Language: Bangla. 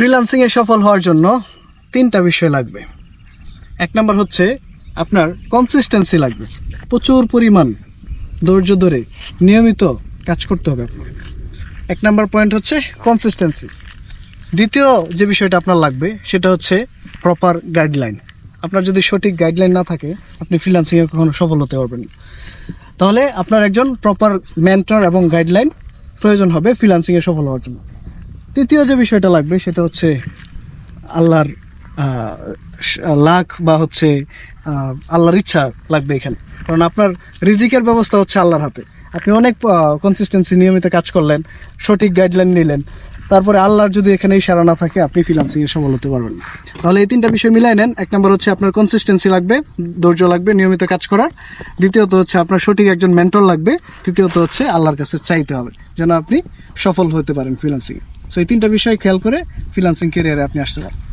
ফ্রিল্যান্সিংয়ে সফল হওয়ার জন্য তিনটা বিষয় লাগবে। এক নম্বর হচ্ছে আপনার কনসিস্টেন্সি লাগবে। প্রচুর পরিমাণ ধৈর্য ধরে নিয়মিত কাজ করতে হবে আপনার। এক নম্বর পয়েন্ট হচ্ছে কনসিস্টেন্সি দ্বিতীয় যে বিষয়টা আপনার লাগবে, সেটা হচ্ছে প্রপার গাইডলাইন আপনার যদি সঠিক গাইডলাইন না থাকে, আপনি ফ্রিল্যান্সিংয়ে কখনো সফল হতে পারবেন তাহলে আপনার একজন প্রপার মেন্টর এবং গাইডলাইন প্রয়োজন হবে ফ্রিল্যান্সিংয়ে সফল হওয়ার জন্য। তৃতীয় যে বিষয়টা লাগবে সেটা হচ্ছে আল্লাহর লাখ বা হচ্ছে আল্লাহর ইচ্ছা লাগবে এখানে। কারণ আপনার রিজিকের ব্যবস্থা হচ্ছে আল্লাহর হাতে। আপনি অনেক কনসিস্টেন্সি নিয়মিত কাজ করলেন, সঠিক গাইডলাইন নিলেন, তারপরে আল্লাহর যদি এখানে ইশারা না থাকে, আপনি ফ্রিল্যান্সিংয়ে সফল হতে পারবেন না। তাহলে এই তিনটা বিষয় মিলাই নেন। এক নম্বর হচ্ছে আপনার কনসিস্টেন্সি লাগবে, ধৈর্য লাগবে, নিয়মিত কাজ করার দ্বিতীয়ত হচ্ছে আপনার সঠিক একজন মেন্টর লাগবে। তৃতীয়ত হচ্ছে আল্লাহর কাছে চাইতে হবে, যেন আপনি সফল হতে পারেন ফ্রিল্যান্সিংয়ে সো এই তিনটা বিষয় খেয়াল করে ফ্রিলান্সিং কেরিয়ারে আপনি আসতে পারেন।